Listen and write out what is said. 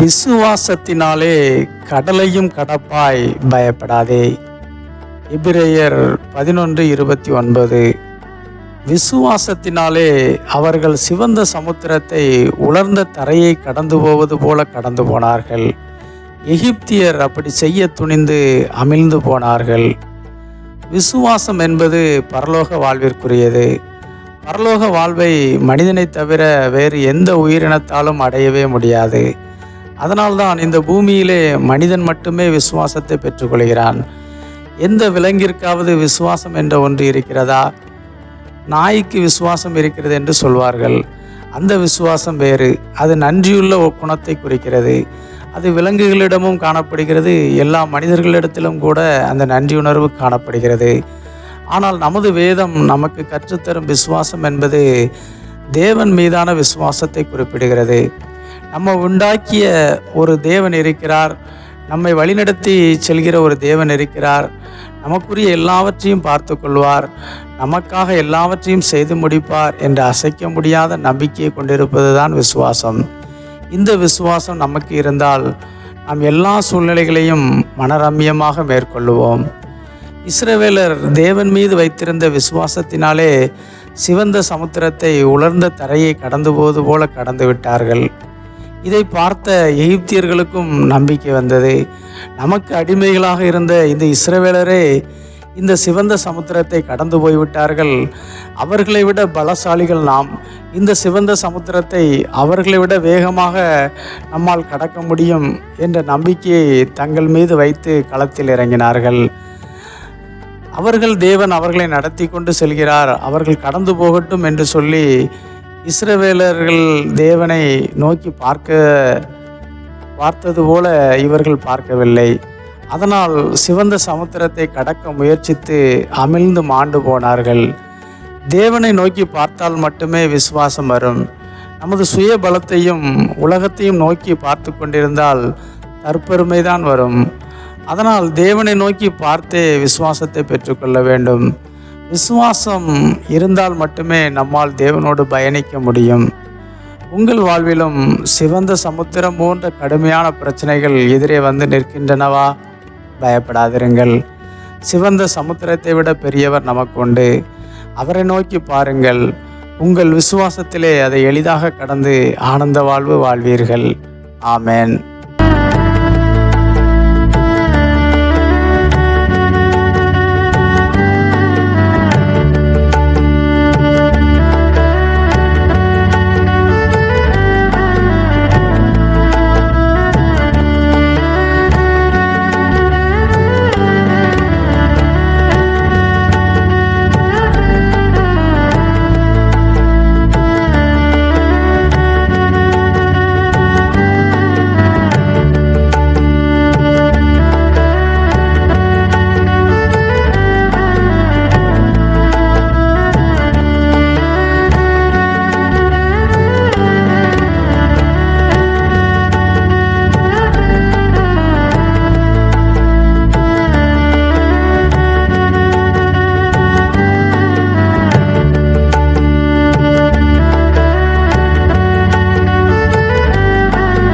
விசுவாசத்தினாலே கடலையும் கடப்பாய் பயப்படாதே. இபிரேயர் பதினொன்று இருபத்தி ஒன்பது. விசுவாசத்தினாலே அவர்கள் சிவந்த சமுத்திரத்தை உலர்ந்த தரையை கடந்து போவது போல கடந்து போனார்கள். எகிப்தியர் அப்படி செய்ய துணிந்து அமிழ்ந்து போனார்கள். விசுவாசம் என்பது பரலோக வாழ்விற்குரியது. பரலோக வாழ்வை மனிதனை தவிர வேறு எந்த உயிரினத்தாலும் அடையவே முடியாது. அதனால்தான் இந்த பூமியிலே மனிதன் மட்டுமே விசுவாசத்தை பெற்றுக்கொள்கிறான். எந்த விலங்கிற்காவது விசுவாசம் என்ற ஒன்று இருக்கிறதா? நாய்க்கு விசுவாசம் இருக்கிறது என்று சொல்வார்கள். அந்த விசுவாசம் வேறு. அது நன்றியுள்ள குணத்தை குறிக்கிறது. அது விலங்குகளிடமும் காணப்படுகிறது. எல்லா மனிதர்களிடத்திலும் கூட அந்த நன்றியுணர்வு காணப்படுகிறது. ஆனால் நமது வேதம் நமக்கு கற்றுத்தரும் விசுவாசம் என்பது தேவன் மீதான விசுவாசத்தை குறிப்பிடுகிறது. நம்ம உண்டாக்கிய ஒரு தேவன் இருக்கிறார். நம்மை வழிநடத்தி செல்கிற ஒரு தேவன் இருக்கிறார். நமக்குரிய எல்லாவற்றையும் பார்த்து கொள்வார். நமக்காக எல்லாவற்றையும் செய்து முடிப்பார் என்று அசைக்க முடியாத நம்பிக்கையை கொண்டிருப்பது தான் விசுவாசம். இந்த விசுவாசம் நமக்கு இருந்தால் நாம் எல்லா சூழ்நிலைகளையும் மனரம்யமாக மேற்கொள்ளுவோம். இஸ்ரவேலர் தேவன் மீது வைத்திருந்த விசுவாசத்தினாலே சிவந்த சமுத்திரத்தை உலர்ந்த தரையை கடந்து போவது போல கடந்து விட்டார்கள். இதை பார்த்த எகிப்தியர்களுக்கும் நம்பிக்கை வந்தது. நமக்கு அடிமைகளாக இருந்த இந்த இஸ்ரவேலரே இந்த சிவந்த சமுத்திரத்தை கடந்து போய்விட்டார்கள். அவர்களை விட பலசாலிகள் நாம். இந்த சிவந்த சமுத்திரத்தை அவர்களை விட வேகமாக நம்மால் கடக்க முடியும் என்ற நம்பிக்கையை தங்கள் மீது வைத்து களத்தில் இறங்கினார்கள். அவர்கள் தேவன் அவர்களை நடத்தி கொண்டு செல்கிறார். அவர்கள் கடந்து போகட்டும் என்று சொல்லி இஸ்ரவேலர்கள் தேவனை நோக்கி பார்க்க பார்த்தது போல இவர்கள் பார்க்கவில்லை. அதனால் சிவந்த சமுத்திரத்தை கடக்க முயற்சித்து அமிழ்ந்து மாண்டு போனார்கள். தேவனை நோக்கி பார்த்தால் மட்டுமே விசுவாசம் வரும். நமது சுய பலத்தையும் உலகத்தையும் நோக்கி பார்த்து கொண்டிருந்தால் தற்பெருமைதான் வரும். அதனால் தேவனை நோக்கி பார்த்தே விசுவாசத்தை பெற்றுக்கொள்ள வேண்டும். விசுவாசம் இருந்தால் மட்டுமே நம்மால் தேவனோடு பயணிக்க முடியும். உங்கள் வாழ்விலும் சிவந்த சமுத்திரம் போன்ற கடுமையான பிரச்சனைகள் எதிரே வந்து நிற்கின்றனவா? பயப்படாதிருங்கள். சிவந்த சமுத்திரத்தை விட பெரியவர் நமக்கு உண்டு. அவரை நோக்கி பாருங்கள். உங்கள் விசுவாசத்திலே அதை எளிதாக கடந்து ஆனந்த வாழ்வு வாழ்வீர்கள். ஆமேன்.